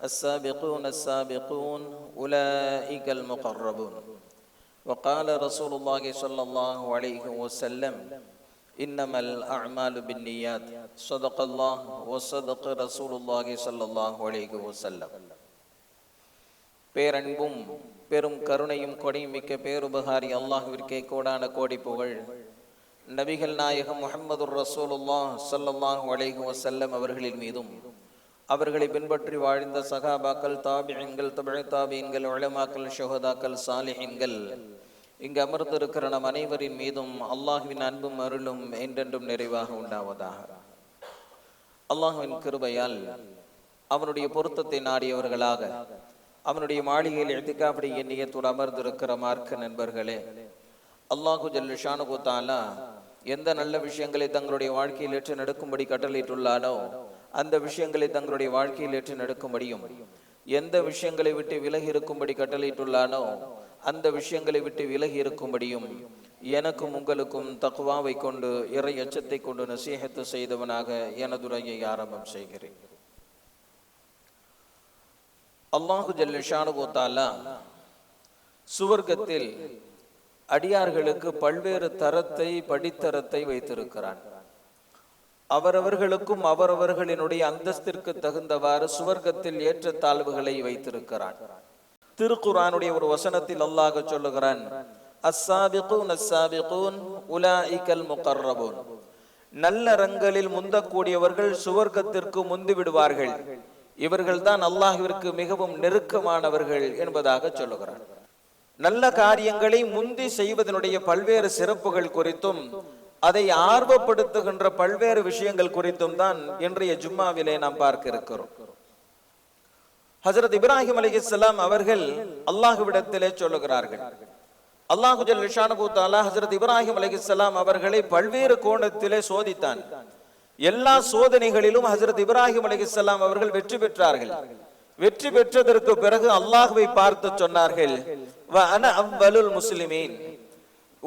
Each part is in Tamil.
السابقون السابقون أولئك المقربون وقال رسول الله صلى الله عليه وسلم إنما الأعمال بالنيات صدق الله وصدق رسول الله صلى الله عليه وسلم பேரன்பும் பெரும் கருணையும் கொடையும் மிக்க பேருபகாரி அல்லாஹ்விற்கே கோடான கோடி புகழ் நபிகள் நாயகம் முஹம்மது ரசூலுல்லாஹ் ஸல்லல்லாஹு அலைஹி வஸல்லம் அவர்களின் மீதும் அவர்களை பின்பற்றி வாழ்ந்த சகாபாக்கள் தாபியங்கள் தமிழ் தாபியங்கள் உளமாக்கள் ஷுஹதாக்கள் சாலிஹின்கள். இங்கு அமர்ந்திருக்கிற நம் அனைவரின் மீதும் அல்லாஹுவின் அன்பும் அருளும் என்றென்றும் நிறைவாக உண்டாவதாக. அல்லாஹுவின் கிருபையால் அவனுடைய பொருத்தத்தை நாடியவர்களாக அவனுடைய மாளிகையில் எத்திக்காப்படி எண்ணியத்தோடு அமர்ந்திருக்கிற மார்க்க நண்பர்களே அல்லாஹு ஜல்லுஷானு தாலா எந்த நல்ல விஷயங்களை தங்களுடைய வாழ்க்கையில் ஏற்று நடக்கும்படி கட்டளையிட்டுள்ளானோ அந்த விஷயங்களை தங்களுடைய வாழ்க்கையில் ஏற்று நடக்கும்படியும் எந்த விஷயங்களை விட்டு விலகி இருக்கும்படி கட்டளையிட்டுள்ளானோ அந்த விஷயங்களை விட்டு விலகி இருக்கும்படியும் எனக்கும் உங்களுக்கும் தக்குவாவை கொண்டு இறை எச்சத்தை கொண்டு நசீகத்து செய்தவனாக எனதுரையை ஆரம்பம் செய்கிறேன். அல்லாஹு ஜல்லிஷானுகோத்தாலா சுவர்க்கத்தில் அடியார்களுக்கு பல்வேறு தரத்தை படித்தரத்தை வைத்திருக்கிறான். அவரவர்களுக்கும் அவரவர்களினுடைய அந்தஸ்திற்கு தகுந்தவாறு சுவர்க்கத்தில் ஏற்ற தாழ்வுகளை வைத்திருக்கிறான். திருக்குரானுடைய ஒரு வசனத்தில் அல்லாஹ் சொல்லுகிறான் அஸ்ஸாபிகூன் அஸ்ஸாபிகூன் உலாஇகல் முகர்ரபூன். நல்ல ரங்களில் முந்தக்கூடியவர்கள் சுவர்க்கத்திற்கு முந்து விடுவார்கள். இவர்கள்தான் அல்லாஹிற்கு மிகவும் நெருக்கமானவர்கள் என்பதாக சொல்லுகிறார் நல்ல காரியங்களை முந்தி செய்வதனுடைய பல்வேறு சிறப்புகள் குறித்தும் அதை ஆர்வப்படுத்துகின்ற பல்வேறு விஷயங்கள் குறித்தும் தான் இன்றைய ஜும்மாவிலே நாம் பார்க்க இருக்கிறோம். ஹசரத் இப்ராஹிம் அலிஹிஸ்லாம் அவர்கள் அல்லாஹுவிடத்திலே சொல்லுகிறார்கள். அல்லாஹுஜல் ஜல்லிஷானுபூத்தாலா ஹசரத் இப்ராஹிம் அலிஹிஸ்லாம் அவர்களை பல்வேறு கோணத்திலே சோதித்தான். எல்லா சோதனைகளிலும் ஹசரத் இப்ராஹிம் அலிஹிஸ்லாம் அவர்கள் வெற்றி பெற்றார்கள். வெற்றி பெற்றதற்கு பிறகு அல்லாஹுவை பார்த்து சொன்னார்கள் முஸ்லிமீன்.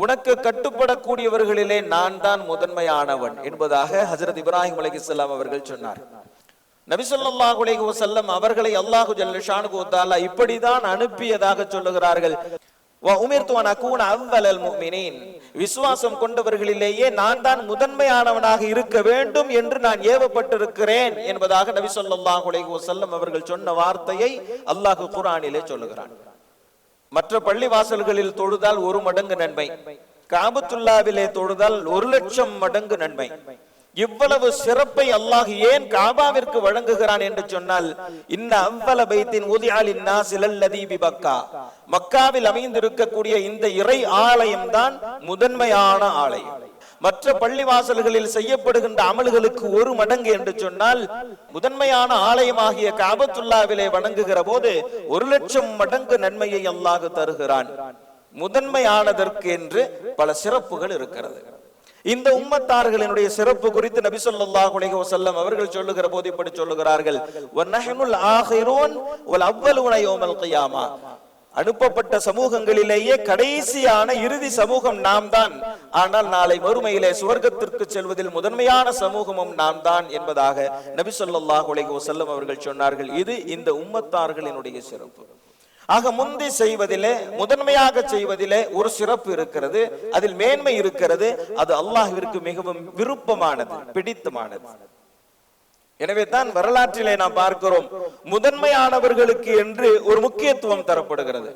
உனக்கு கட்டுப்படக்கூடியவர்களிலே நான் தான் முதன்மையானவன் என்பதாக ஹசரத் இப்ராஹிம் அலிஹிஸ்லாம் அவர்கள் சொன்னார். நபிசல்லாஹு அலைஹி வசல்லம் அவர்களை அல்லாஹு ஜல்லஷானு இப்படிதான் அனுப்பியதாக சொல்லுகிறார்கள். விசுவாசம் கொண்டவர்களிலேயே நான் தான் முதன்மையானவனாக இருக்க வேண்டும் என்று நான் ஏவப்பட்டிருக்கிறேன் என்பதாக நபி சொல்லாஹு அலைஹி வசல்லம் அவர்கள் சொன்ன வார்த்தையை அல்லாஹு குரானிலே சொல்லுகிறான். மற்ற பள்ளி வாசல்களில் தொழுதால் ஒரு மடங்கு நன்மை. காபத்துல்லாவிலே தொழுதால் ஒரு லட்சம் மடங்கு நன்மை. இவ்வளவு சிறப்பை அல்லாஹ் ஏன் காபாவிற்கு வழங்குகிறான் என்று சொன்னால் இந்த அவ்வள பைத்தின் உதியாலின் நாசிலல்லதி பக்கா மக்காவில் அமைந்திருக்கக்கூடிய இந்த இறை ஆலயம் தான் முதன்மையான ஆலயம். மற்ற பள்ளிவாசல்களில் செய்யப்படுகின்ற அமல்களுக்கு ஒரு மடங்கு என்று சொன்னால் முதன்மையான ஆலயமாகிய காபத்துல்லாவிலே வணங்குகிற போது ஒரு லட்சம் மடங்கு நன்மையை அல்லாஹ் தருகிறான். முதன்மையானதற்கு என்று பல சிறப்புகள் இருக்கிறது. இந்த உம்மத்தார்களினுடைய சிறப்பு குறித்து நபி சொல்லாஹ் செல்லம் அவர்கள் சொல்லுகிற போது இப்படி சொல்லுகிறார்கள். அனுப்பப்பட்ட சமூகங்களிலேயே கடைசியான இறுதி சமூகம் நாம் தான் ஆனால் நாளை மறுமையிலே சுவர்க்கத்திற்கு செல்வதில் முதன்மையான சமூகமும் நாம் தான் என்பதாக நபி சொல்லாஹ் அலைஹி அவர்கள் சொன்னார்கள். இது இந்த உம்மத்தார்களினுடைய சிறப்பு. ஆக முந்தி செய்வதிலே முதன்மையாக செய்வதிலே ஒரு சிறப்பு இருக்கிறது. அதில் மேன்மை இருக்கிறது. அது அல்லாஹிற்கு மிகவும் விருப்பமானது பிடித்தமானது. எனவே தான் வரலாற்றிலே நாம் பார்க்கிறோம் முதன்மையானவர்களுக்கு என்று ஒரு முக்கியத்துவம் தரப்படுகிறது.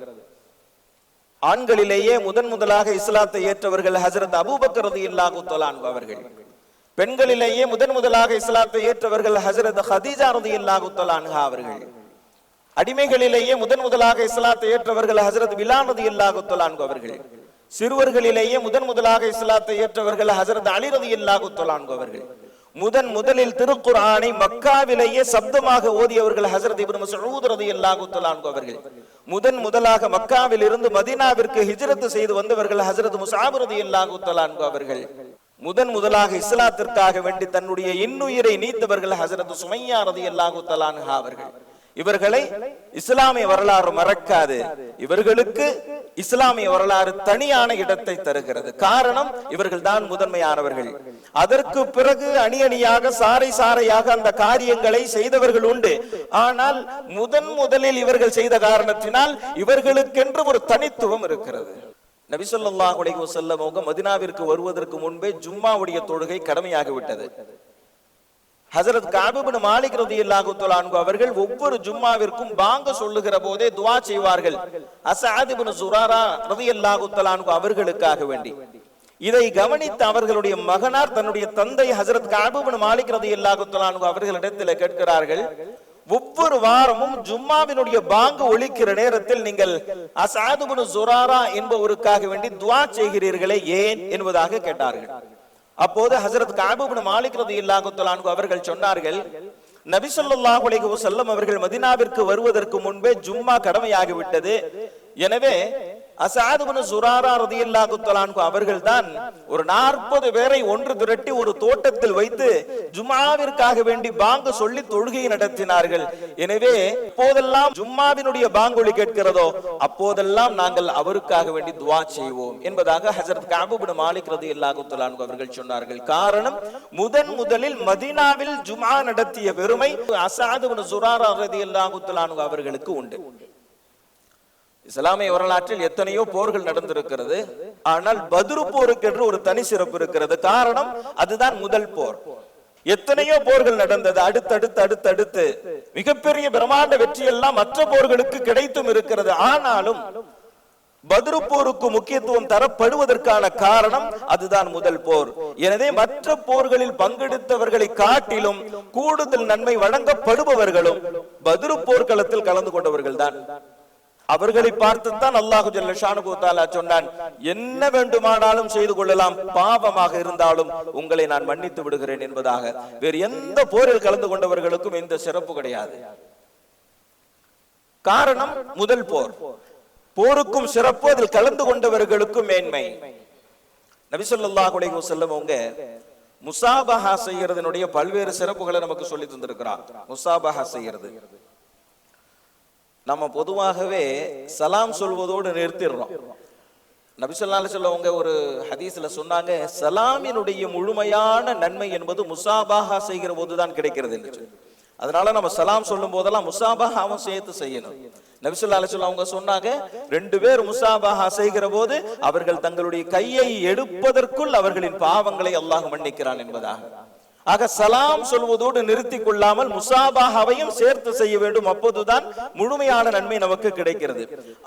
ஆண்களிலேயே முதன் முதலாக இஸ்லாத்தை ஏற்றவர்கள் ஹசரத் அபூபக்கரது இல்லாஹு அவர்கள். பெண்களிலேயே முதன் முதலாக இஸ்லாத்தை ஏற்றவர்கள் ஹசரத் ஹதீஜா ரதி இல்லாஹு அவர்கள். அடிமைகளிலேயே முதன் முதலாக இஸ்லாத்தை ஏற்றவர்கள் ஹசரத் விலானது இல்லாஹு அவர்கள். சிறுவர்களிலேயே முதன் முதலாக இஸ்லாத்தை ஏற்றவர்கள் ஹசரத் அலிரதி இல்லாஹு அவர்கள். முதன் முதலில் திருக்குர்ஆனை மக்காவிலேயே சப்தமாக ஓதியவர்கள் ஹசரத் இப்னு மசூத் ரலியல்லாஹு தஆலா அவர்கள். முதன் முதலாக மக்காவில் இருந்து மதீனாவிற்கு ஹிஜ்ரத் செய்து வந்தவர்கள் ஹசரத் முஸாப் ரலியல்லாஹு தஆலா அவர்கள். முதன் முதலாக இஸ்லாத்திற்காக வேண்டி தன்னுடைய இன்னுயிரை நீத்தவர்கள் ஹசரத் சுமையா ரலியல்லாஹு தஆலா அவர்கள். இவர்களை இஸ்லாமிய வரலாறு மறக்காது. இவர்களுக்கு இஸ்லாமிய வரலாறு தனியான இடத்தை தருகிறது. காரணம் இவர்கள் தான் முதன்மையானவர்கள். அதற்கு பிறகு அணி அணியாக சாறை சாறையாக அந்த காரியங்களை செய்தவர்கள் உண்டு. ஆனால் முதன் முதலில் இவர்கள் செய்த காரணத்தினால் இவர்களுக்கென்று ஒரு தனித்துவம் இருக்கிறது. நபி ஸல்லல்லாஹு அலைஹி வஸல்லம் அவங்க வருவதற்கு முன்பே ஜும்மாவுடைய தொழுகை கடமையாகிவிட்டது. ஹசரத் காபிபின் மாலிக் ரதியல்லாஹு தஆலா அவர்கள் ஒவ்வொரு ஜும்மாவிற்கும் பாங்க சொல்லுகிற போதே துவா செய்வார்கள். அசாதிபின் சுராரா ரதியல்லாஹு தஆலா அவர்களுக்காக வேண்டி. இதை கவனித்த அவர்களுடைய மகனார் தன்னுடைய தந்தை ஹசரத் காபிபின் மாலிக் ரதியல்லாஹு தஆலா அவர்களிடத்தில் கேட்கிறார்கள் ஒவ்வொரு வாரமும் ஜும்மாவினுடைய பாங்கு ஒழிக்கிற நேரத்தில் நீங்கள் அஸஅத் சுராரா என்பவருக்காக வேண்டி துவா செய்கிறீர்களே ஏன்? என்பதாக கேட்டார்கள். அப்போது ஹசரத் காபுபின் மாலிக் ரதி தஆலா அவர்கள் சொன்னார்கள் நபி ஸல்லல்லாஹு அலைஹி அவர்கள் மதீனாவிற்கு வருவதற்கு முன்பே ஜும்மா கடமையாகிவிட்டது. எனவே அசாத் சுராரா ரலியல்லாஹு தஆலா அவர்கள் தான் ஒரு 40 பேரை ஒன்று திரட்டி ஒரு தோட்டத்தில் வைத்து ஜும்மாவிற்காக வேண்டி பாங்கு சொல்லி தொழுகை நடத்தினார்கள். எனவே போதெல்லாம் ஜும்மாவினுடைய பாங்கொலி கேட்கிறதோ அப்போதெல்லாம் நாங்கள் அவருக்காக வேண்டி துவா செய்வோம் என்பதாக ஹசரத் காபு மாலிக் ரதி இல்லாகுத்தலான்கு அவர்கள் சொன்னார்கள். காரணம் முதன் முதலில் மதினாவில் ஜுமா நடத்திய பெருமை அசாத் சுராரா ரதி தஆலா அவர்களுக்கு உண்டு. இஸ்லாமிய வரலாற்றில் எத்தனையோ போர்கள் நடந்திருக்கிறது. ஆனால் பதிரு போருக்கு என்று ஒரு தனி சிறப்பு இருக்கிறது. காரணம் அதுதான் முதல் போர். எத்தனையோ போர்கள் நடந்தது. அடுத்தடுத்து அடுத்தடுத்து. மிகப்பெரிய பிரம்மாண்ட வெற்றி எல்லாம் மற்ற போர்களுக்கு கிடைத்தும் இருக்கிறது. ஆனாலும் பதிரு போருக்கு முக்கியத்துவம் தரப்படுவதற்கான காரணம் அதுதான் முதல் போர். எனவே மற்ற போர்களில் பங்கெடுத்தவர்களை காட்டிலும் கூடுதல் நன்மை வழங்கப்படுபவர்களும் பதிரு போர்க்களத்தில் கலந்து கொண்டவர்கள் தான் அவர்களை பார்த்துத்தான் அல்லாஹு ஜல்ல சொன்னான் என்ன வேண்டுமானாலும் செய்து கொள்ளலாம் பாவமாக இருந்தாலும் உங்களை நான் மன்னித்து விடுகிறேன் என்பதாக. வேறு எந்த போரில் கலந்து கொண்டவர்களுக்கும் எந்த சிறப்பு கிடையாது. காரணம் முதல் போர். போருக்கும் சிறப்பு அதில் கலந்து கொண்டவர்களுக்கும் மேன்மை. நபி ஸல்லல்லாஹு அலைஹி உங்க முசாபஹா செய்யறதனுடைய பல்வேறு சிறப்புகளை நமக்கு சொல்லி தந்திருக்கிறார். முசாபஹா செய்யறது நம்ம பொதுவாகவே சலாம் சொல்வதோடு நிறுத்திடுறோம். நபிசல்லா சொல்லவங்க ஒரு ஹதீஸ்ல சொன்னாங்க சலாமினுடைய முழுமையான நன்மை என்பது முசாபாஹா செய்கிற போதுதான் கிடைக்கிறது என்று அதனால நம்ம சலாம் சொல்லும் போதெல்லாம் முசாபாகாவும் சேர்த்து செய்யணும். நபிசுல்லா அலிசுல்லா அவங்க சொன்னாங்க ரெண்டு பேர் முசாபாஹா செய்கிற போது அவர்கள் தங்களுடைய கையை எடுப்பதற்குள் அவர்களின் பாவங்களை அல்லாஹ் மன்னிக்கிறான் என்பதாக. ஆக சலாம் சொல்வதோடு நிறுத்தி கொள்ளாமல் முசாபாகவையும் சேர்த்து செய்ய வேண்டும். அப்போதுதான் முழுமையான நன்மை நமக்கு கிடைக்கிறது.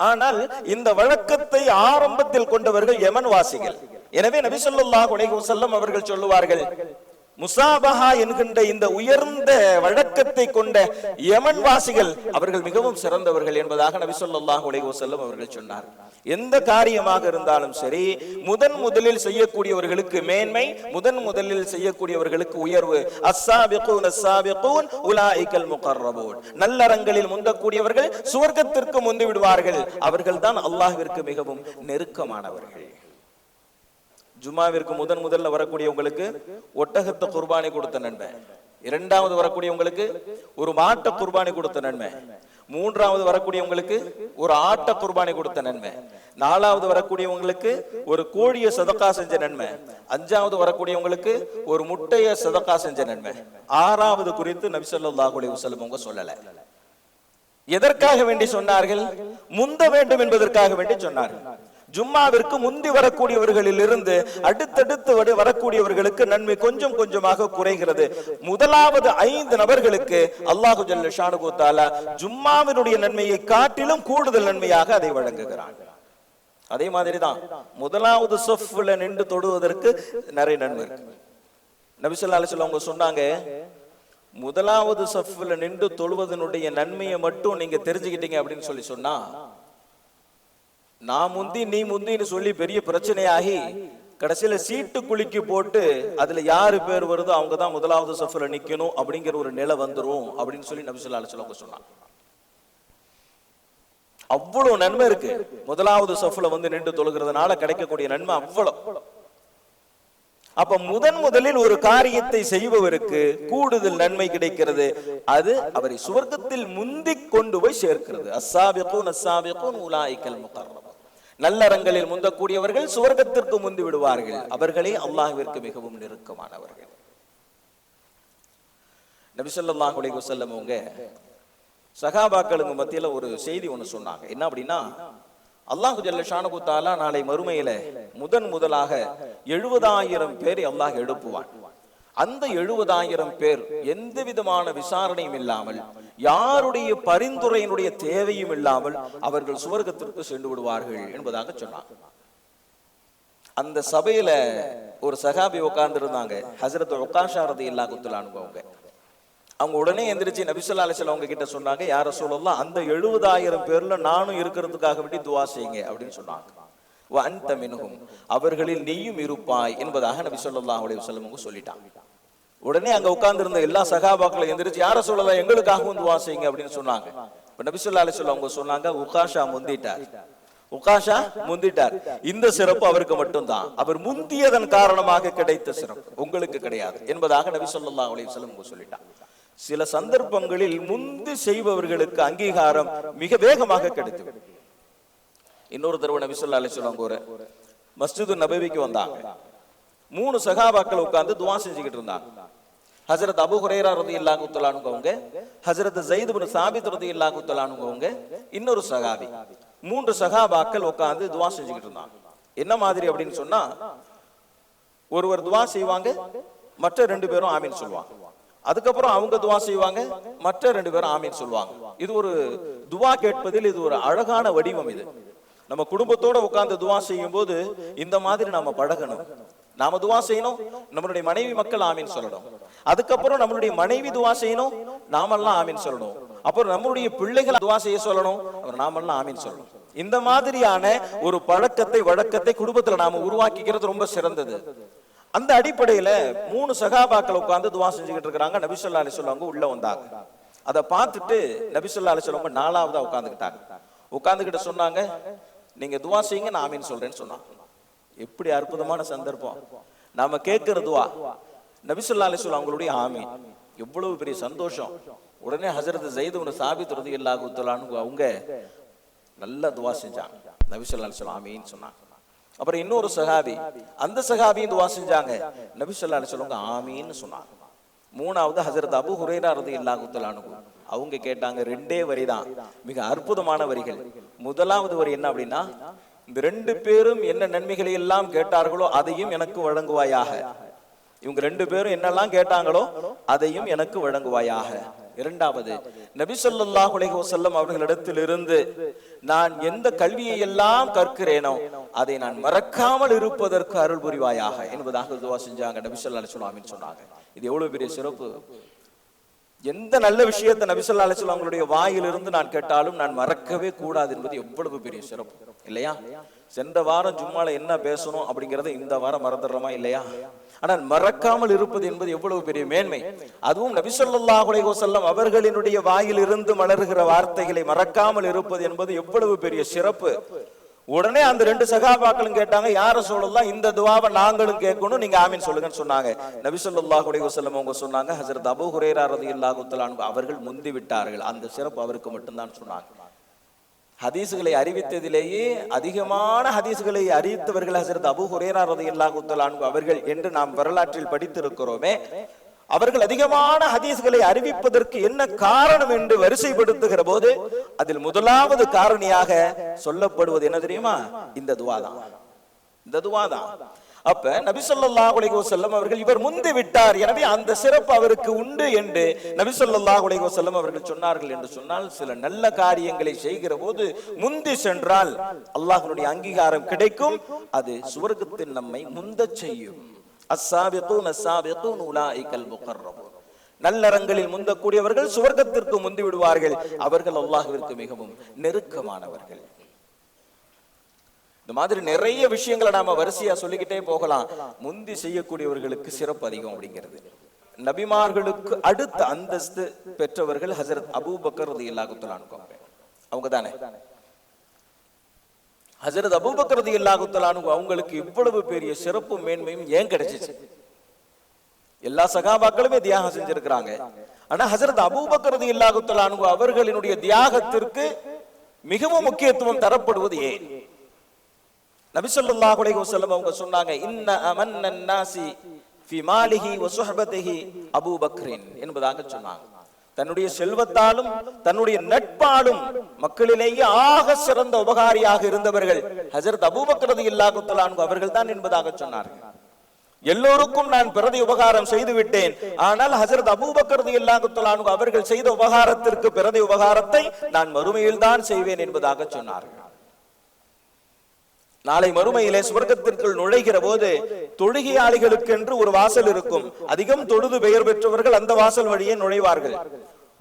ஆனால் இந்த வழக்கத்தை ஆரம்பத்தில் கொண்டவர்கள் யமன் வாசிகள். எனவே நபி சொல்லுல்லாஹ் செல்லம் அவர்கள் சொல்லுவார்கள் முசாபஹா என்கின்ற இந்த உயர்ந்த வழக்கத்தை கொண்ட யமன் வாசிகள் அவர்கள் மிகவும் சிறந்தவர்கள் என்பதாக நபி சொல்லாஹ் உலக செல்லும் அவர்கள் சொன்னார். எந்த காரியமாக இருந்தாலும் சரி முதன் முதலில் செய்யக்கூடியவர்களுக்கு மேன்மை முதன் முதலில் செய்யக்கூடியவர்களுக்கு உயர்வு. அஸ்ஸாபிகூன் அஸ்ஸாபிகூன் உலாயிகல் முகர்ரபூன். நல்லறங்களில் முந்தக்கூடியவர்கள் சுவர்க்கத்திற்கு முந்து விடுவார்கள். அவர்கள் தான் அல்லாஹிற்கு மிகவும் நெருக்கமானவர்கள். ஜுமாவிற்கு முதன் முதல்ல வரக்கூடியவங்களுக்கு ஒட்டகத்தை குர்பானி கொடுத்த நன்மை இரண்டாவது வரக்கூடியவங்களுக்கு ஒரு மாட்டை குர்பானி கொடுத்த நன்மை மூன்றாவது வரக்கூடியவங்களுக்கு ஒரு ஆட்ட குர்பானி கொடுத்த நன்மை நாலாவது வரக்கூடியவங்களுக்கு ஒரு கோழிய சதக்கா செஞ்ச நன்மை அஞ்சாவது வரக்கூடியவங்களுக்கு ஒரு முட்டைய சதக்கா செஞ்ச நன்மை ஆறாவது குறித்து நபி ஸல்லல்லாஹு சொல்லல. எதற்காக வேண்டி சொன்னார்கள்? முந்த வேண்டும் என்பதற்காக வேண்டி சொன்னார்கள். ஜும்மாவிற்கு முந்தி வரக்கூடியவர்களில் இருந்து அடுத்தடுத்து வரக்கூடியவர்களுக்கு நன்மை கொஞ்சம் கொஞ்சமாக குறைகிறது. முதலாவது ஐந்து நபர்களுக்கு அல்லாஹு ஜல்ல தாலா ஜும்மாவினுடைய நன்மையை காட்டிலும் கூடுதல் நன்மையாக அதை வழங்குகிறான். அதே மாதிரி தான் முதலாவது சொஃப்ல நின்று தொடுவதற்கு நிறைய நன்மை இருக்கு. நபிசல்லா அலிஸ்லாம் அவங்க சொன்னாங்க முதலாவது சஃப்ல நின்று தொழுவதனுடைய நன்மையை மட்டும் நீங்க தெரிஞ்சுக்கிட்டீங்க அப்படின்னு சொல்லி சொன்னா நான் முந்தி நீ முந்தின்னு சொல்லி பெரிய பிரச்சனையாகி கடைசியில சீட்டு குலுக்கி போட்டு அதுல யாரு பேர் வருதோ அவங்க தான் முதலாவது சஃபர்ல நிக்கணும் அப்படிங்கிற ஒரு நிலை வந்துரும் அப்படின்னு சொல்லி நபிசுல்லா அலிஸ்லாம் சொன்னாங்க. அவ்வளவு நன்மை இருக்கு. முதலாவது சஃப்ல வந்து நின்று தொழுகிறதுனால கிடைக்கக்கூடிய நன்மை அவ்வளவு அப்ப முதன் முதலில் ஒரு காரியத்தை செய்பவருக்கு கூடுதல் நன்மை கிடைக்கிறது. அது அவரை சுவர்க்கத்தில் முந்திக் கொண்டு போய் சேர்க்கிறது. அஸ்ஸாபிகூன் அஸ்ஸாபிகூன் உலாயிக்கல் முகர்ரபூன் நல்லறங்களில் முந்தக்கூடியவர்கள் சுவர்க்கத்திற்கு முந்து விடுவார்கள். அவர்களே அல்லாஹிற்கு மிகவும் நெருக்கமானவர்கள். நபி ஸல்லல்லாஹு அலைஹி அவங்க சகாபாக்களுங்க மத்தியில ஒரு செய்தி ஒண்ணு சொன்னாங்க. என்ன அப்படின்னா அல்லாஹு ஜல்ல ஷானகு தாலா நாளை மறுமையில முதன் முதலாக எழுபதாயிரம் பேர் அல்லாஹ் எழுப்புவான். அந்த எழுபதாயிரம் பேர் எந்த விதமான விசாரணையும் இல்லாமல் யாருடைய பரிந்துரையினுடைய தேவையும் இல்லாமல் அவர்கள் சுவர்க்கத்திற்கு சென்று விடுவார்கள் என்பதாக சொன்னாங்க அந்த சபையில ஒரு சகாபி உட்கார்ந்து இருந்தாங்க ஹசரத் உக்காஷாரதி இல்லா அவங்க. அவங்க உடனே எந்திரிச்சு நபிசுல்லா அலிசல் அவங்க கிட்ட சொன்னாங்க யார சொல்லலாம் அந்த எழுபதாயிரம் பேர்ல நானும் இருக்கிறதுக்காக வேண்டி துவா செய்யுங்க அப்படின்னு சொன்னாங்க. வ அவர்களில் நீயும் இருப்பாய் என்பதாக நபி சொல்லா அலைஹி வஸல்லம் சொல்லிட்டாங்க. உடனே அங்க உட்கார்ந்திருந்த எல்லா சகாபாக்களும் எந்திரிச்சு யார சொல்லலாம் எங்களுக்காகவும் வந்து வாசிங்க அப்படின்னு சொன்னாங்க. இப்ப நபி ஸல்லல்லாஹு அவங்க சொன்னாங்க உகாஷா முந்திட்டார். உகாஷா முந்திட்டார். இந்த சிறப்பு அவருக்கு மட்டும்தான். அவர் முந்தியதன் காரணமாக கிடைத்த சிறப்பு. உங்களுக்கு கிடையாது. என்பதாக நபி சொல்லா அலிசல்லம் வஸல்லம் சில சந்தர்ப்பங்களில் முந்தி செய்பவர்களுக்கு அங்கீகாரம் மிக வேகமாக கிடைத்து இன்னொரு தடவை நபி சொல்லா அலைஹி ஒரு மஸ்ஜிது நபவிக்கு வந்தாங்க. மூணு சகாபாக்கள் உட்கார்ந்து துவா செஞ்சுக்கிட்டு இருந்தாங்க. ஹசரத் அபு ஹுரேரா ரதி தஆலா தொலானுங்கவங்க ஹசரத் ஸைத் பின் சாபித் ரதி தஆலா அவங்க இன்னொரு சகாபி மூன்று சகாபாக்கள் உட்கார்ந்து துவா செஞ்சுக்கிட்டு இருந்தாங்க. என்ன மாதிரி அப்படின்னு சொன்னா ஒருவர் துவா செய்வாங்க மற்ற ரெண்டு பேரும் ஆமீன் சொல்லுவாங்க. அதுக்கப்புறம் அவங்க துவா செய்வாங்க மற்ற ரெண்டு பேரும் ஆமீன் சொல்லுவாங்க. இது ஒரு துவா கேட்பதில் இது ஒரு அழகான வடிவம் இது. நம்ம குடும்பத்தோட உட்கார்ந்து துவா செய்யும் போது இந்த மாதிரி நாம பழகணும். நாம துவா செய்யணும். நம்மளுடைய மனைவி மக்கள் ஆமீன் சொல்லணும். அதுக்கப்புறம் நம்மளுடைய மனைவி துவா செய்யணும். நாமெல்லாம் ஆமீன் சொல்லணும். அப்புறம் நம்மளுடைய பிள்ளைகள் துவா செய்ய சொல்லணும். அப்புறம் நாமெல்லாம் ஆமீன் சொல்லணும். இந்த மாதிரியான ஒரு பழக்கத்தை வழக்கத்தை குடும்பத்துல நாம உருவாக்கிக்கிறது ரொம்ப சிறந்தது. அந்த அடிப்படையில மூணு சகாபாக்கள் உட்கார்ந்து துவா செஞ்சுக்கிட்டு இருக்கிறாங்க. நபிசல்லா அலி சொல்லுவாங்க உள்ள வந்தாங்க. அதை பார்த்துட்டு நபிசல்லா அலி சொல்லுவாங்க நாலாவதா உட்காந்துக்கிட்டாங்க உட்காந்துக்கிட்டு சொன்னாங்க நீங்க துவா செய்யுங்க நான் ஆமீன் சொல்றேன்னு சொன்னாங்க. எப்படி அற்புதமான சந்தர்ப்பம். நாம கேட்கறதுவா நபிசுல்லா அலி சொல்லுவாங்க அவங்களுடைய ஆமி எவ்வளவு பெரிய சந்தோஷம். உடனே ஹசரத் ஜெயிது சாபித் ரதி இல்லா குத்தலான்னு அவங்க நல்ல துவா செஞ்சாங்க. நபிசுல்லா அலி சொல்லுவாங்க சொன்னாங்க. அப்புறம் இன்னொரு சகாபி அந்த சகாபியும் துவா செஞ்சாங்க. நபிசுல்லா சொல்லா சொல்லுவாங்க ஆமின்னு சொன்னாங்க. மூணாவது ஹசரத் அபு ஹுரைரா ரதி இல்லா குத்தலானு அவங்க கேட்டாங்க ரெண்டே வரிதான். மிக அற்புதமான வரிகள். முதலாவது வரி என்ன அப்படின்னா இந்த ரெண்டு பேரும் என்ன நன்மைகளை எல்லாம் கேட்டார்களோ அதையும் எனக்கு வழங்குவாயாக. இவங்க ரெண்டு பேரும் என்னெல்லாம் கேட்டாங்களோ அதையும் எனக்கு வழங்குவாயாக. இரண்டாவது நபி ஸல்லல்லாஹு அலைஹி வஸல்லம் அவர்களிடத்திலிருந்து நான் எந்த கல்வியை எல்லாம் கற்கிறேனோ அதை நான் மறக்காமல் இருப்பதற்கு அருள் புரிவாயாக. என்பதாக துவா செஞ்சாங்க நபி ஸல்லல்லாஹு சொன்னாங்க. இது எவ்வளவு பெரிய சிறப்பு. எந்த நல்ல விஷயத்தை நபிசல்லா ஸல்லல்லாஹு அவங்களுடைய வாயிலிருந்து நான் கேட்டாலும் நான் மறக்கவே கூடாது என்பது எவ்வளவு பெரிய சிறப்பு இல்லையா? சென்ற வாரம் ஜும்மால என்ன பேசணும் அப்படிங்கறத இந்த வாரம் மறந்துடுறோமா இல்லையா? ஆனால் மறக்காமல் இருப்பது என்பது எவ்வளவு பெரிய மேன்மை. அதுவும் நபிசல்லா ஸல்லல்லாஹு செல்லம் அவர்களினுடைய வாயிலிருந்து மலர்கிற வார்த்தைகளை மறக்காமல் இருப்பது என்பது எவ்வளவு பெரிய சிறப்பு. உடனே அந்த ரெண்டு சகாபாக்களும் கேட்டாங்க யார சொல்லலாம் இந்த துவாவை நாங்களும் கேட்கணும் நீங்க ஆமீன் சொல்லுங்கன்னு சொன்னாங்க. நபி ஸல்லல்லாஹு அலைஹி அவங்க சொன்னாங்க ஹசரத் அபு ஹுரேரா ரதி இல்லாஹுத்தலான் அவர்கள் முந்தி விட்டார்கள் அந்த சிறப்பு அவருக்கு மட்டும்தான் சொன்னாங்க. ஹதீசுகளை அறிவித்ததிலேயே அதிகமான ஹதீசுகளை அறிவித்தவர்கள் ஹசரத் அபு ஹுரேரா ரதி இல்லாஹுத்தலான் அவர்கள் என்று நாம் வரலாற்றில் படித்திருக்கிறோமே அவர்கள் அதிகமான ஹதீஸ்களை அறிவிப்பதற்கு என்ன காரணம் என்று வரிசைப்படுத்துகிற போது அதில் முதலாவது காரணியாக சொல்லப்படுவது என்ன தெரியுமா? இந்த துவாதான். இந்த துவாதான். அப்ப நபி உலகோ அலைஹி அவர்கள் இவர் முந்தி விட்டார். எனவே அந்த சிறப்பு அவருக்கு உண்டு என்று நபி உலகோ அலைஹி அவர்கள் சொன்னார்கள் என்று சொன்னால் சில நல்ல காரியங்களை செய்கிற போது முந்தி சென்றால் அல்லாஹனுடைய அங்கீகாரம் கிடைக்கும். அது சுவர்க்கத்தில் நம்மை முந்த செய்யும். அஸ்ஸாபிகூன் அஸ்ஸாபிகூன் உலாயிகல் முகர்ரபூன். நல்லறங்களில் முந்தக்கூடியவர்கள் சுவர்க்கத்திற்கு முந்தி விடுவார்கள். அவர்கள் அல்லாஹுவிற்கு மிகவும் நெருக்கமானவர்கள். இந்த மாதிரி நிறைய விஷயங்களை நாம வரிசையா சொல்லிக்கிட்டே போகலாம். முந்தி செய்யக்கூடியவர்களுக்கு சிறப்பு அதிகம் அப்படிங்கிறது. நபிமார்களுக்கு அடுத்த அந்தஸ்து பெற்றவர்கள் ஹசரத் அபூபக்கர் ரலியல்லாஹு அவங்க தானே ஹசரத் அபுபக்ரதி இல்லாகுத்தலானு அவங்களுக்கு இவ்வளவு பெரிய சிறப்பு மேன்மையும் ஏன் கிடைச்சிச்சு? எல்லா சகாபாக்களுமே தியாகம் செஞ்சிருக்கிறாங்க. ஆனா ஹசரத் அபூபக்கரது இல்லாகுத்தலானு அவர்களினுடைய தியாகத்திற்கு மிகவும் முக்கியத்துவம் தரப்படுவது ஏன்? நபி ஸல்லல்லாஹு அலைஹி அவங்க சொன்னாங்க இன்ன அமன் நாசி ஃபி மாலிஹி வசுஹபதிஹி சுஹபதிஹி அபூபக்ரின் என்பதாக சொன்னாங்க. தன்னுடைய செல்வத்தாலும் தன்னுடைய நட்பாலும் மக்களிலேயே ஆக சிறந்த உபகாரியாக இருந்தவர்கள். ஹசரத் அபூபக்ரது ரலியல்லாஹு தஆலா அவர்கள் தான் என்பதாக சொன்னார்கள் எல்லோருக்கும் நான் பிரதி உபகாரம் செய்து விட்டேன். ஆனால் ஹசரத் அபூபக்கர் ரலியல்லாஹு அவர்கள் செய்த உபகாரத்திற்கு பிரதி உபகாரத்தை நான் மறுமையில் தான் செய்வேன் என்பதாக சொன்னார்கள். நாளை மறுமையிலே சுவர்க்கத்திற்குள் நுழைகிற போது தொழுகையாளிகளுக்கு என்று ஒரு வாசல் இருக்கும். அதிகம் தொழுது பெயர் பெற்றவர்கள் அந்த வாசல் வழியே நுழைவார்கள்.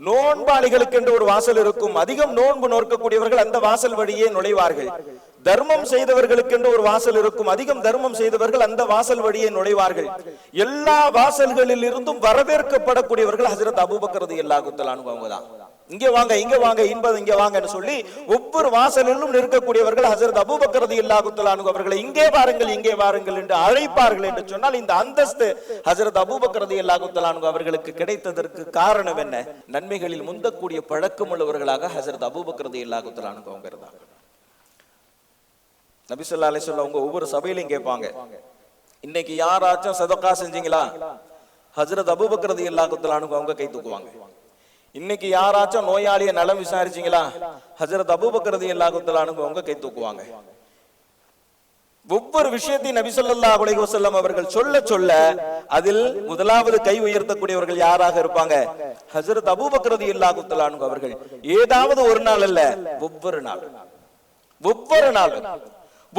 நோன்பாளிகளுக்கு என்று ஒரு வாசல் இருக்கும். அதிகம் நோன்பு நோக்கக்கூடியவர்கள் அந்த வாசல் வழியே நுழைவார்கள். தர்மம் செய்தவர்களுக்கு என்று ஒரு வாசல் இருக்கும். அதிகம் தர்மம் செய்தவர்கள் அந்த வாசல் வழியே நுழைவார்கள். எல்லா வாசல்களில் இருந்தும் வரவேற்கப்படக்கூடியவர்கள் ஹசரத் அபூபக்கரது எல்லா குத்தலானுவங்க தான் இங்க வாங்க இங்க வாங்க இன்பது இங்க வாங்கன்னு சொல்லி ஒவ்வொரு வாசலிலும் நிற்கக்கூடியவர்கள் ஹசரத் அபூபக்கரது இல்லா குத்தலானு அவர்களை இங்கே வாருங்கள் இங்கே வாருங்கள் என்று அழைப்பார்கள் என்று சொன்னால் இந்த அந்தஸ்து ஹசரத் அபூபக்கரது இல்லா குத்தலானு அவர்களுக்கு கிடைத்ததற்கு காரணம் என்ன? நன்மைகளில் முந்தக்கூடிய பழக்கம் உள்ளவர்களாக ஹசரத் அபூபக்கரது இல்லா குத்தலானு அவங்க இருந்தாங்க நபிசல்லா அலிசல்ல அவங்க ஒவ்வொரு சபையிலையும் கேட்பாங்க. இன்னைக்கு யாராச்சும் சதக்கா செஞ்சீங்களா? ஹசரத் அபூபக்கரது இல்லா குத்தலானு அவங்க கை தூக்குவாங்க. இன்னைக்கு யாராச்சும் நோயாளிய நலம் விசாரிச்சீங்களா? ஹசரத் அபூபக்கரது எல்லா கை தூக்குவாங்க. ஒவ்வொரு விஷயத்தையும் நபிசல்லா உலக வசல்லம் அவர்கள் சொல்ல சொல்ல அதில் முதலாவது கை உயர்த்தக்கூடியவர்கள் யாராக இருப்பாங்க? ஹசரத் அபூபக்ரதி இல்லாகுத்தலானு குத்தலானுங்க அவர்கள். ஏதாவது ஒரு நாள் அல்ல ஒவ்வொரு நாள். ஒவ்வொரு நாள்.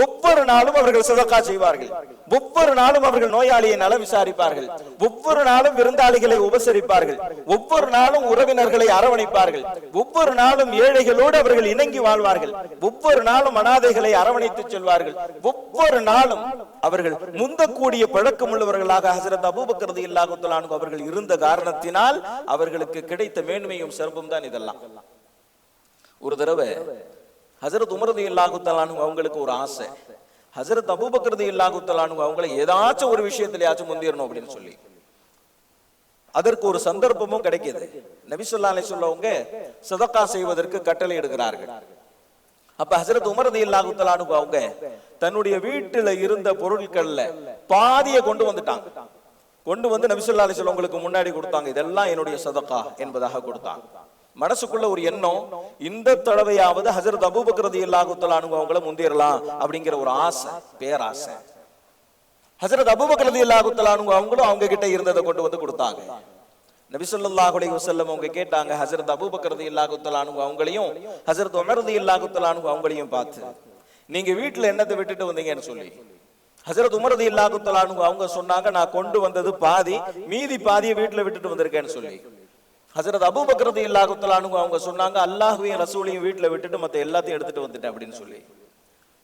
ஒவ்வொரு நாளும் அவர்கள் சதக்கா செய்வார்கள். ஒவ்வொரு நாளும் அவர்கள் நோயாளியை நல விசாரிப்பார்கள். ஒவ்வொரு நாளும் விருந்தாளிகளை உபசரிப்பார்கள். ஒவ்வொரு நாளும் உறவினர்களை அரவணைப்பார்கள். ஒவ்வொரு நாளும் ஏழைகளோடு அவர்கள் இணங்கி வாழ்வார்கள். ஒவ்வொரு நாளும் அனாதைகளை அரவணைத்து செல்வார்கள். ஒவ்வொரு நாளும் அவர்கள் முந்தக்கூடிய பழக்கம் உள்ளவர்களாக ஹசரத் அபூபக்கரது இல்லாகுத்தலானு அவர்கள் இருந்த காரணத்தினால் அவர்களுக்கு கிடைத்த மேன்மையும் சிறப்பும் தான் இதெல்லாம். ஒரு தடவை ஹசரத் உமரது இல்லாகுத்தலானு அவங்களுக்கு ஒரு ஆசை. ஹசரத் அபூபக்கரது இல்லாகுத்தலானு அவங்களை ஏதாச்சும் ஒரு விஷயத்திலேயாச்சும் முந்திரணும் அப்படின்னு சொல்லி. அதற்கு ஒரு சந்தர்ப்பமும் கிடைக்கிது. நபிசுல்லா அலை சொல்லவங்க சதக்கா செய்வதற்கு கட்டளை எடுக்கிறார்கள் அப்ப ஹசரத் உமரது இல்லாகுத்தலானு அவங்க தன்னுடைய வீட்டுல இருந்த பொருட்கள்ல பாதியை கொண்டு வந்துட்டாங்க. கொண்டு வந்து நபிசுல்லா அலி உங்களுக்கு முன்னாடி கொடுத்தாங்க. இதெல்லாம் என்னுடைய சதக்கா என்பதாக கொடுத்தாங்க. மனசுக்குள்ள ஒரு எண்ணம் இந்த தடவையாவது ஹசரத் அபூபக்கரதி இல்லாகுத்தல் அனுபவங்களை முந்திரலாம் அப்படிங்கிற ஒரு ஆசை பேராசை. ஹசரத் இல்லாகுத்தல் இல்லாகுத்தலானு அவங்களும் அவங்க கிட்ட இருந்ததை கொண்டு வந்து கொடுத்தாங்க. நபி வசல்லம் அவங்க கேட்டாங்க ஹசரத் இல்லாகுத்தல் இல்லாகுத்தலானு அவங்களையும் ஹசரத் உமரதி இல்லாகுத்தலானு அவங்களையும் பார்த்து நீங்க வீட்டுல என்னத்தை விட்டுட்டு வந்தீங்கன்னு சொல்லி. ஹசரத் உமரதி அனுபவம் அவங்க சொன்னாங்க நான் கொண்டு வந்தது பாதி மீதி பாதியை வீட்டுல விட்டுட்டு வந்திருக்கேன்னு சொல்லி. ஹசரத் அபூபக்கரது இல்லாகுத்தலானு அவங்க சொன்னாங்க அல்லாஹுவையும் ரசூலையும் வீட்டுல விட்டுட்டு மத்த எல்லாத்தையும் எடுத்துட்டு வந்துட்டேன் அப்படின்னு சொல்லி.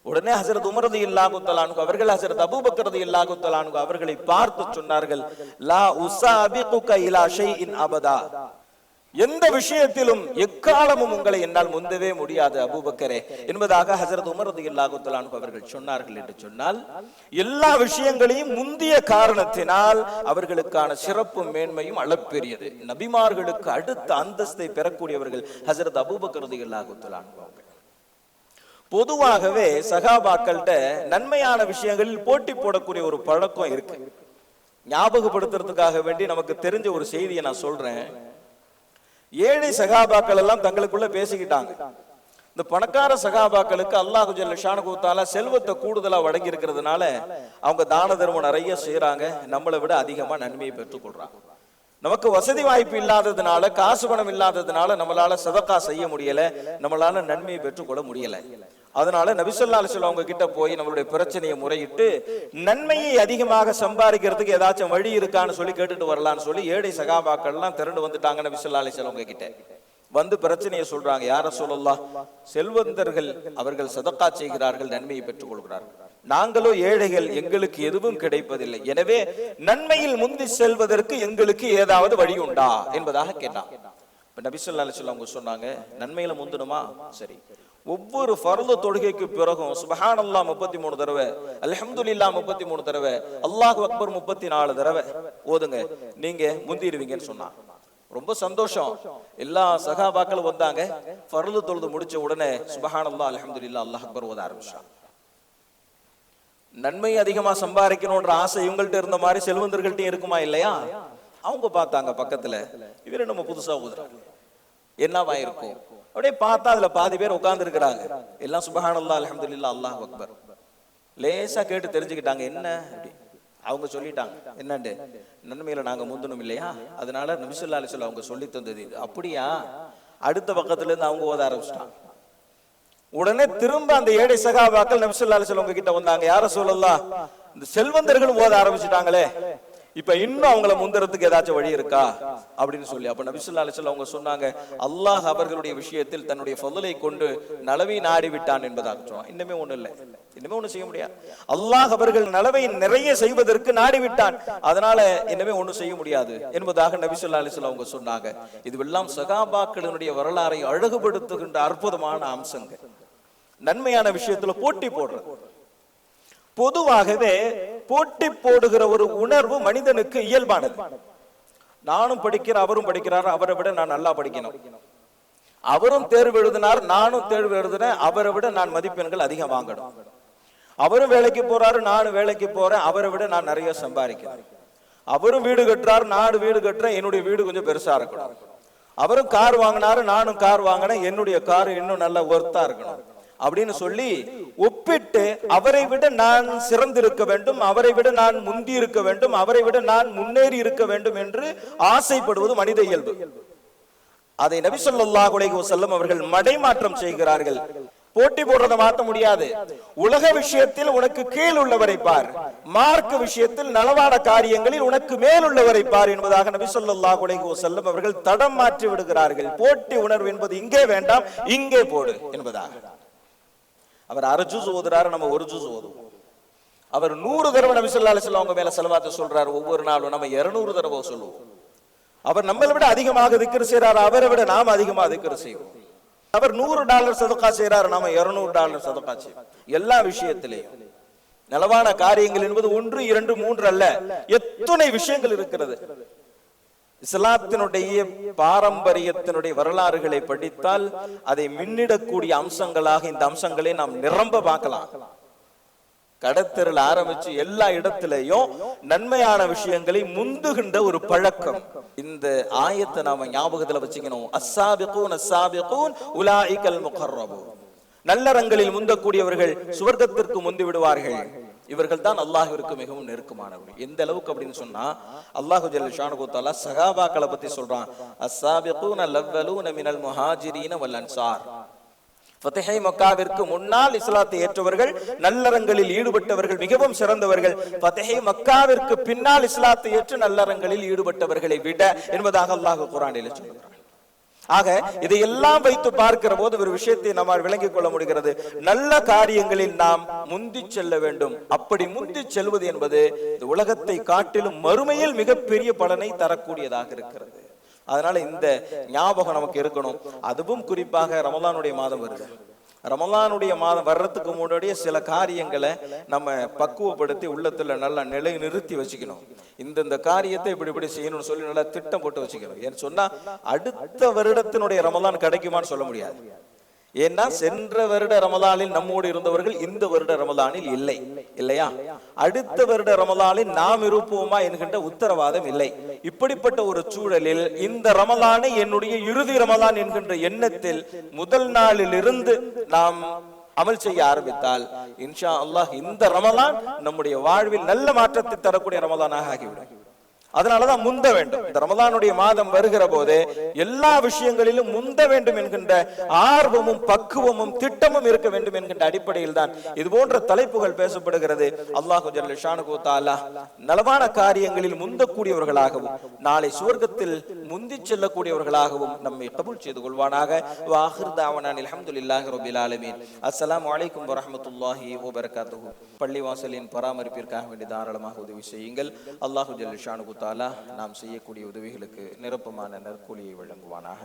உடனே ஹசரத் உமரது இல்லாகுத்தலானு அவர்கள் ஹசரத் அபுபக்ரது இல்லாகுத்தலானு அவர்களை பார்த்து சொன்னார்கள் லா உசா அபிகுக இலா ஷைஇன் அபதா. எந்த விஷயத்திலும் எக்காலமும் உங்களை என்னால் முந்தவே முடியாது அபூபக்கரே. என்பதாக ஹசரத் உமரது இல்லாகுத்தலான் அவர்கள் சொன்னார்கள் என்று சொன்னால் எல்லா விஷயங்களையும் முந்திய காரணத்தினால் அவர்களுக்கான சிறப்பும் மேன்மையும் அளப்பெரியது நபிமார்களுக்கு அடுத்த அந்தஸ்தை பெறக்கூடியவர்கள் ஹசரத் அபூபக்கரது இல்லாகுத்தலான் அவர்கள். பொதுவாகவே சகாபாக்கள்கிட்ட நன்மையான விஷயங்களில் போட்டி போடக்கூடிய ஒரு பழக்கம் இருக்கு. ஞாபகப்படுத்துறதுக்காக வேண்டி நமக்கு தெரிஞ்ச ஒரு செய்தியை நான் சொல்றேன். ஏழை சகாபாக்கள் எல்லாம் தங்களுக்குள்ள பேசிக்கிட்டாங்க. இந்த பணக்கார சகாபாக்களுக்கு அல்லாஹு ஜல்ல ஷானுகூத்தால செல்வத்தை கூடுதலா வழங்கி இருக்கிறதுனால அவங்க தான தர்மம் நிறைய செய்யறாங்க நம்மளை விட அதிகமா நன்மையை பெற்றுக்கொள்றாங்க நமக்கு வசதி வாய்ப்பு இல்லாததுனால காசு பணம் இல்லாததுனால நம்மளால சதக்கா செய்ய முடியல. நம்மளால நன்மையை பெற்றுக்கொள்ள முடியல. அதனால நபிசல்லா அலிசல் அவங்க கிட்ட போய் நம்மளுடைய பிரச்சனையை முறையிட்டு நன்மையை அதிகமாக சம்பாதிக்கிறதுக்கு ஏதாச்சும் வழி இருக்கான்னு சொல்லி கேட்டுட்டு வரலாம்னு சொல்லி ஏழை சகாபாக்கள்லாம் திரண்டு வந்துட்டாங்க நபிசல்லா அலிசல் அவங்க கிட்ட வந்து பிரச்சனையை சொல்றாங்க யார சொல்லலாம் செல்வந்தர்கள் அவர்கள் சதக்கா செய்கிறார்கள் நன்மையை பெற்றுக் கொள்கிறார்கள். நாங்களோ ஏழைகள் எங்களுக்கு எதுவும் கிடைப்பதில்லை. எனவே நன்மையில் முந்தி செல்வதற்கு எங்களுக்கு ஏதாவது வழி உண்டா? என்பதாக கேட்டான். இப்ப நபிசல்லா அலிஸ்லாம் அவங்க சொன்னாங்க நன்மையில முந்தணுமா? சரி. ஒவ்வொரு ஃபர்து தொழுகைக்கு பிறகும் சுபஹானல்லாஹ் முப்பத்தி மூணு தடவை அல்ஹம்துலில்லாஹ் முப்பத்தி மூணு தடவை அல்லாஹ் அக்பர் முப்பத்தி நாலு தடவை ஓதுங்க. நீங்க முந்திடுவீங்கன்னு சொன்னான் ரொம்ப சந்தோஷம். எல்லா சகாபாக்களும் வந்தாங்க. ஃபர்து தொழுது முடிச்ச உடனே சுபஹானல்லாஹ் அல்ஹம்துலில்லாஹ் அல்லாஹ் அக்பர் ஓத ஆரம்பிச்சான். நன்மை அதிகமா சம்பாதிக்கணும்ன்ற ஆசை இவங்கள்ட்ட இருந்த மாதிரி செல்வந்தர்கள்ட்டையும் இருக்குமா இல்லையா? அவங்க பார்த்தாங்க பக்கத்துல. இவர் நம்ம புதுசா ஊதுறாங்க என்னவா இருக்கும்? அப்படியே பார்த்தா அதுல பாதி பேர் உட்கார்ந்து இருக்கிறாங்க எல்லாம் சுபஹானல்லாஹ் அல்ஹம்துலில்லாஹ் அல்லாஹ் அக்பர். லேசா கேட்டு தெரிஞ்சுக்கிட்டாங்க என்ன? அப்படி. அவங்க சொல்லிட்டாங்க என்னண்டு? நன்மையில நாங்க முந்தணும் இல்லையா? அதனால நபிசுல்லா அலிஸ்வல் அவங்க சொல்லி தந்தது இது. அப்படியா? அடுத்த பக்கத்துல இருந்து அவங்க ஓத ஆரம்பிச்சிட்டாங்க. உடனே திரும்ப அந்த ஏழை சகாபாக்கள் நபிசுல்லா அலிஸ்வல் உங்க கிட்ட வந்தாங்க யார சொல்லலாம் இந்த செல்வந்தர்களும் ஓத ஆரம்பிச்சிட்டாங்களே. இப்ப இன்னும் அவங்கள முந்தறதுக்கு ஏதாச்சும் வழி இருக்கா? அப்படின்னு சொல்லி. அப்ப நபிசுல்லா அலிஸ்வல் அவங்க சொன்னாங்க அல்லாஹ் அவர்களுடைய விஷயத்தில் தன்னுடைய ஃபضலை கொண்டு நலவை நாடி விட்டான் என்பதாக சொன்னான் இன்னுமே ஒண்ணு இல்லை. இன்னுமே ஒண்ணு செய்ய முடியாது. அல்லாஹ் அவர்கள் நலவை நிறைய செய்வதற்கு நாடி விட்டான். அதனால இன்னுமே ஒண்ணு செய்ய முடியாது என்பதாக நபிசுல்லா அலிஸ்வல் அவங்க சொன்னாங்க. இதுவெல்லாம் சகாபாக்களினுடைய வரலாறை அழகுபடுத்துகின்ற அற்புதமான அம்சங்கள். நன்மையான விஷயத்துல போட்டி போடுறது. பொதுவாகவே போட்டி போடுகிற ஒரு உணர்வு மனிதனுக்கு இயல்பானது. நானும் படிக்கிறேன் அவரும் படிக்கிறார் அவரை விட நான் நல்லா படிக்கணும். அவரும் தேர்வு எழுதினார் நானும் தேர்வு எழுதினேன் அவரை விட நான் மதிப்பெண்கள் அதிகம் வாங்கணும். அவரும் வேலைக்கு போறாரு நானும் வேலைக்கு போறேன் அவரை விட நான் நிறைய சம்பாதிக்கிறேன். அவரும் வீடு கட்டுறாரு நாடு வீடு கட்டுறேன் என்னுடைய வீடு கொஞ்சம் பெருசா இருக்கணும். அவரும் கார் வாங்கினாரு நானும் கார் வாங்கினேன் என்னுடைய கார் இன்னும் நல்ல ஒர்த்தா இருக்கணும். அப்படின்னு சொல்லி ஒப்பிட்டு அவரை விட நான் சிறந்திருக்க வேண்டும் அவரை விட நான் முந்தி இருக்க வேண்டும் அவரை விட நான் முன்னேறி இருக்க வேண்டும் என்று ஆசைப்படுவது மனித இயல்பு. அதை நபி ஸல்லல்லாஹு அலைஹி வஸல்லம் அவர்கள் மடைமாற்றம் செய்கிறார்கள். போட்டி போடுறதை மாற்ற முடியாது. உலக விஷயத்தில் உனக்கு கீழ் உள்ளவரை பார். மார்க்க விஷயத்தில் நலவான காரியங்களில் உனக்கு மேல் உள்ளவரை பார் என்பதாக நபி ஸல்லல்லாஹு அலைஹி வஸல்லம் அவர்கள் தடம் மாற்றி விடுகிறார்கள். போட்டி உணர்வு என்பது இங்கே வேண்டாம் இங்கே போடு என்பதாக. அவர் அரை ஜூஸ் ஓதுறாரு நம்ம ஒரு ஜூஸ் ஓதுவோம் அவர் நூறு தடவை நபி சொல்லா அலைஹி அவங்க மேல செலவாத்த சொல்றாரு ஒவ்வொரு நாளும் நம்ம 200 தடவை சொல்லுவோம். அவர் நம்மளை விட அதிகமாக திக்ர் செய்றாரு அவரை விட நாம் அதிகமாக திக்ர் செய்வோம். அவர் நூறு டாலர் சதுக்கா செய்றாரு நாம 200 டாலர் சதுக்கா செய்வோம். எல்லா விஷயத்திலையும். நலவான காரியங்கள் என்பது ஒன்று இரண்டு மூன்று அல்ல எத்தனை விஷயங்கள் இருக்கிறது. இஸ்லாத்தினுடைய பாரம்பரியத்தினுடைய வரலாறுகளை படித்தால் அதை மின்னிடக்கூடிய அம்சங்களாக இந்த அம்சங்களை நாம் நிரம்ப பார்க்கலாம். கடத்தெருள் ஆரம்பிச்சு எல்லா இடத்திலையும் நன்மையான விஷயங்களை முந்துகின்ற ஒரு பழக்கம். இந்த ஆயத்தை நாம ஞாபகத்துல வச்சுக்கணும். அஸ்ஸாபிகூன் அஸ்ஸாபிகூன் உலாயிகல் நல்ல நல்லறங்களில் முந்தக்கூடியவர்கள் சுவர்க்கத்திற்கு முந்து விடுவார்கள் இவர்கள் தான் அல்லாஹிற்கு மிகவும் நெருக்கமானவர்கள். எந்த அளவுக்கு அப்படின்னு சொன்னா அல்லாஹு ஜல்ல ஷானு சகாபாக்களை பத்தி சொல்றான். அஸ்ஸாபிகூன லவ்வலூன மினல் முஹாஜிரீன வல் அன்சார். ஃபத்திஹை மக்காவிற்கு முன்னால் இஸ்லாத்தை ஏற்றவர்கள் நல்லறங்களில் ஈடுபட்டவர்கள் மிகவும் சிறந்தவர்கள். ஃபத்திஹை மக்காவிற்கு பின்னால் இஸ்லாத்தை ஏற்று நல்லறங்களில் ஈடுபட்டவர்களை விட என்பதாக அல்லாஹ் குரானில் சொல்கிறார் ஆக இதையெல்லாம் வைத்து பார்க்கிற போது ஒரு விஷயத்தை நம்மால் விளங்கிக் கொள்ள முடிகிறது. நல்ல காரியங்களில் நாம் முந்தி செல்ல வேண்டும். அப்படி முந்தி செல்வது என்பது இந்த உலகத்தை காட்டிலும் மறுமையில் மிகப்பெரிய பலனை தரக்கூடியதாக இருக்கிறது. அதனால இந்த ஞாபகம் நமக்கு இருக்கணும். அதுவும் குறிப்பாக ரமதானுடைய மாதம் வருது. ரமலானுடைய மாதம் வர்றதுக்கு முன்னாடியே சில காரியங்களை நம்ம பக்குவப்படுத்தி உள்ளத்துல நல்லா நிலை நிறுத்தி வச்சுக்கணும். இந்த இந்த காரியத்தை இப்படி இப்படி செய்யணும்னு சொல்லி நல்லா திட்டம் போட்டு வச்சுக்கணும். ஏன்னு சொன்னா அடுத்த வருடத்தினுடைய ரமலான் கிடைக்குமான்னு சொல்ல முடியாது. ஏன்னா சென்ற வருட ரமலானில் நம்மோடு இருந்தவர்கள் இந்த வருட ரமலானில் இல்லை. இல்லையா? அடுத்த வருட ரமலானில் நாம் இருப்போமா என்கின்ற உத்தரவாதம் இல்லை. இப்படிப்பட்ட ஒரு சூழலில் இந்த ரமலானை என்னுடைய இறுதி ரமலான் என்கின்ற எண்ணத்தில் முதல் நாளில் இருந்து நாம் அமல் செய்ய ஆரம்பித்தால் இன்ஷா அல்லாஹ் இந்த ரமலான் நம்முடைய வாழ்வில் நல்ல மாற்றத்தை தரக்கூடிய ரமலானாக ஆகிவிடும். அதனாலதான் முந்த வேண்டும். இந்த ரமதானுடைய மாதம் வருகிற போது எல்லா விஷயங்களிலும் முந்த வேண்டும் என்கின்ற ஆர்வமும் பக்குவமும் திட்டமும் இருக்க வேண்டும் என்கின்ற அடிப்படையில் தான் இது போன்ற தலைப்புகள் பேசப்படுகிறது. அல்லாஹு ஜல்ல நலவான காரியங்களில் முந்தக்கூடியவர்களாகவும் நாளை சுவர்க்கத்தில் முந்தி செல்லக்கூடியவர்களாகவும் நம்மை கபுல் செய்து கொள்வானாக. வாஹிர் தாவனான் அல்ஹம்துலில்லாஹி ரபில் ஆலமீன். அஸ்ஸலாமு பள்ளிவாசலின் பராமரிப்பிற்காக வேண்டி தாராளமாக உதவி செய்யுங்கள். அல்லாஹு ஜல்ல தாலா நாம் செய்யக்கூடிய உதவிகளுக்கு நிரப்பமான நற்கூலியை வழங்குவானாக.